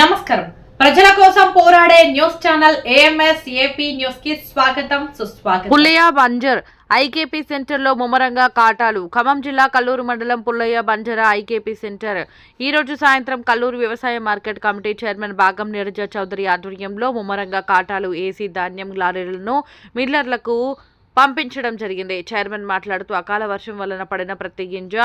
నమస్కారం. ప్రజల కోసం పోరాడే న్యూస్ ఛానల్ ఏఎంఎస్ ఏపీ న్యూస్కి స్వాగతం సుస్వాగతం. పుల్లయ్య బంజర్ ఐకేపీ సెంటర్లో ముమ్మరంగా కాటాలు. ఖమ్మం జిల్లా కల్లూరు మండలం పుల్లయ్య బంజర ఐకేపీ సెంటర్. ఈ రోజు సాయంత్రం కల్లూరు వ్యవసాయ మార్కెట్ కమిటీ చైర్మన్ భాగం నీరజ చౌదరి ఆధ్వర్యంలో ముమ్మరంగా కాటాలు ఏసీ ధాన్యం లారీలను మిల్లర్లకు పంపించడం జరిగింది. చైర్మన్ మాట్లాడుతూ అకాల వర్షం వలన పడిన ప్రతి గింజ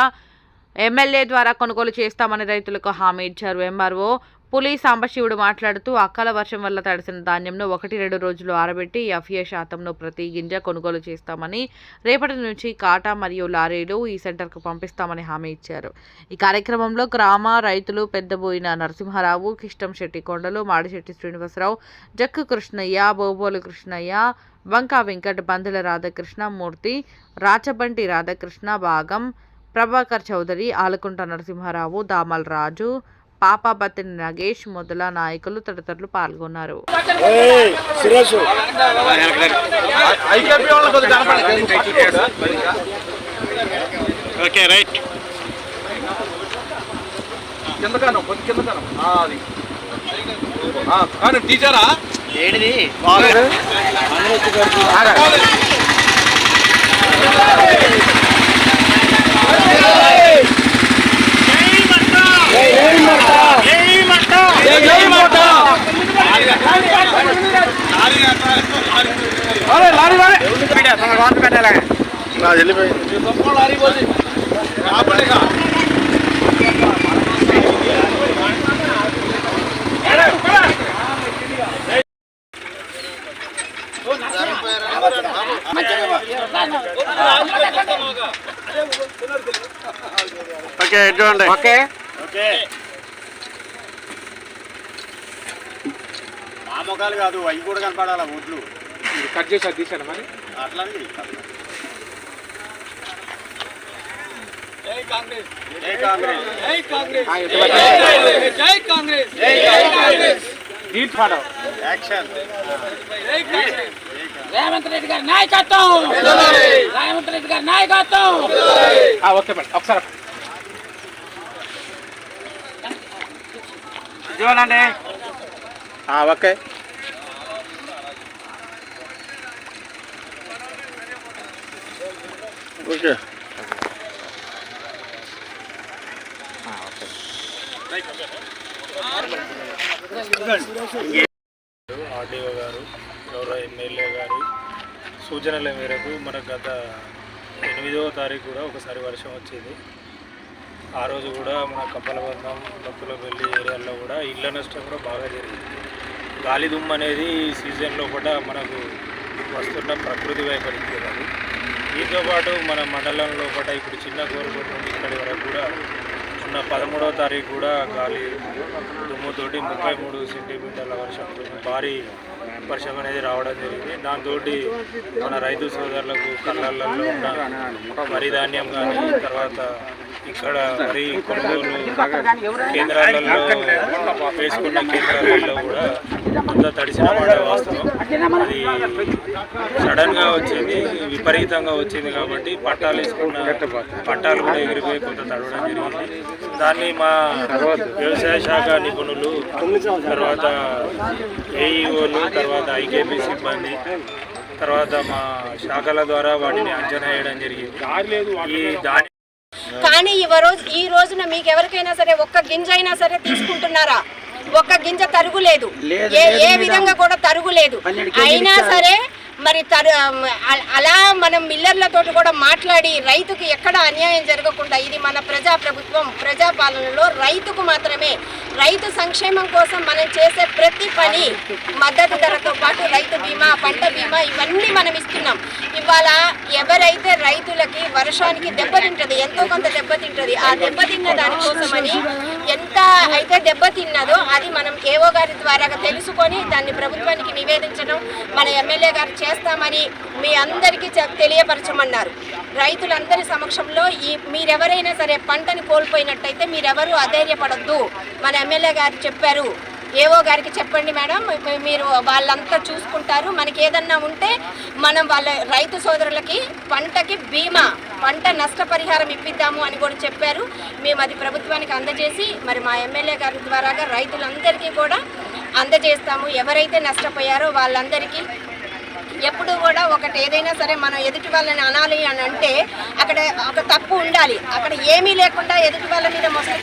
ఎమ్మెల్యే ద్వారా కొనుగోలు చేస్తామని రైతులకు హామీ ఇచ్చారు. ఎంఆర్ఓ పులి సాంబశివుడు మాట్లాడుతూ అకాల వర్షం వల్ల తడిసిన ధాన్యంను ఒకటి రెండు రోజులు ఆరబెట్టి ఎఫ్ఏ శాతంను ప్రతి గింజ కొనుగోలు చేస్తామని రేపటి నుంచి కాటా మరియు లారీలు ఈ సెంటర్కు పంపిస్తామని హామీ ఇచ్చారు. ఈ కార్యక్రమంలో గ్రామ రైతులు పెద్దబోయిన నరసింహారావు కిష్టం శెట్టి కొండలు మాడిశెట్టి శ్రీనివాసరావు జక్కు కృష్ణయ్య బోబోలు కృష్ణయ్య వంకా వెంకట్ బందుల రాధాకృష్ణ మూర్తి రాచబంటి రాధాకృష్ణ భాగం ప్రభాకర్ చౌదరి ఆలకుంట నరసింహారావు దామల్ రాజు పాపాబత్తిని నగేష్ మొదల నాయకులు తదితరులు పాల్గొన్నారు. Okay right. అది. కానీ టీచరా? ఏంటిది? ఓకే చూడండి ఓకే. ఓకే. మా మొఖాలు కాదు అవి కూడా కనపడాలా ఒడ్లు కట్ చేసి అది తీసాను మరి? అట్లా జై కాంగ్రెస్. దీట్ పాడవ యాక్షన్ రేవంత్ రెడ్డి గారి నాయకత్వం. రేవంత్ రెడ్డి గారి నాయకత్వం. Okay madam. ఒకసారి చూడండి ఓకే. ఓకే ఆర్డీఓ గారు గౌరవ ఎమ్మెల్యే గారు సూచనల మేరకు మన గత ఎనిమిదవ తారీఖు కూడా ఒకసారి వర్షం వచ్చింది. ఆ రోజు కూడా మన కప్పలబంధం భక్తులపల్లి ఏరియాలో కూడా ఇళ్ళ నష్టం కూడా బాగా జరిగింది. గాలి దుమ్ము అనేది ఈ సీజన్లో కూడా మనకు వస్తున్న ప్రకృతి వైపరీత్యం అది దీంతో పాటు మన మండలంలో కూడా ఇప్పుడు చిన్న కోరుకోట నుండి ఇక్కడి వరకు కూడా ఉన్న పదమూడవ తారీఖు కూడా గాలి దుమ్ముతోటి ముప్పై మూడు సెంటీమీటర్ల వర్షం భారీ వర్షం అనేది రావడం జరిగింది. దాంతో మన రైతు సోదరులకు కళ్ళల్లో ఉన్న వరి ధాన్యం కానీ తర్వాత ఇక్కడ వరి కొనుగోలు కేంద్రాలలో వేసుకున్న కేంద్రాలలో కూడా అంతా తడిసిన మాట వాస్తవం. అది సడన్గా వచ్చింది విపరీతంగా వచ్చింది కాబట్టి పట్టాలు వేసుకున్న పట్టాలు కూడా ఎగిరిపోయి కొంత తడవడం జరిగింది. దాన్ని మా వ్యవసాయ శాఖ నిపుణులు తర్వాత ఏఈఓలు తర్వాత ఐకేపీ సిబ్బంది తర్వాత మా శాఖల ద్వారా వాటిని అంచనా వేయడం జరిగింది. ఈ దాని కానీ ఈ రోజు ఈ రోజున మీకు ఎవరికైనా సరే ఒక్క గింజ అయినా సరే తీసుకుంటున్నారా? ఒక్క గింజ తరుగులేదు ఏ ఏ విధంగా కూడా తరుగులేదు అయినా సరే మరి తరు అలా మనం మిల్లర్లతో కూడా మాట్లాడి రైతుకి ఎక్కడ అన్యాయం జరగకుండా ఇది మన ప్రజా ప్రభుత్వం ప్రజాపాలనలో రైతుకు మాత్రమే రైతు సంక్షేమం కోసం మనం చేసే ప్రతి పని మద్దతు ధరతో పాటు రైతు బీమా పంట బీమా ఇవన్నీ మనం ఇస్తున్నాం. ఇవాళ ఎవరైతే రైతులకి వర్షానికి దెబ్బతింటది ఎంతో కొంత దెబ్బతింటది ఆ దెబ్బతిన్న దానికోసమని ఎంత అయితే దెబ్బతిన్నదో అది మనం ఏవో గారి ద్వారా తెలుసుకొని దాన్ని ప్రభుత్వానికి నివేదించడం మన ఎమ్మెల్యే గారు చేస్తామని మీ అందరికీ తెలియపరచమన్నారు. రైతులందరి సమక్షంలో ఈ మీరెవరైనా సరే పంటని కోల్పోయినట్టయితే మీరెవరు అధైర్యపడద్దు మన ఎమ్మెల్యే గారు చెప్పారు. ఏవో గారికి చెప్పండి మేడం మీరు వాళ్ళంతా చూసుకుంటారు. మనకి ఏదన్నా ఉంటే మనం వాళ్ళ రైతు సోదరులకి పంటకి బీమా పంట నష్టపరిహారం ఇప్పిద్దాము అని కూడా చెప్పారు. మేము అది ప్రభుత్వానికి అందజేసి మరి మా ఎమ్మెల్యే గారి ద్వారాగా రైతులందరికీ కూడా అందజేస్తాము. ఎవరైతే నష్టపోయారో వాళ్ళందరికీ ఎప్పుడు కూడా ఒకటి ఏదైనా సరే మనం ఎదుటి వాళ్ళని అనాలి అని అంటే అక్కడ ఒక తప్పు ఉండాలి. అక్కడ ఏమీ లేకుండా ఎదుటి వాళ్ళ మీద మొసలి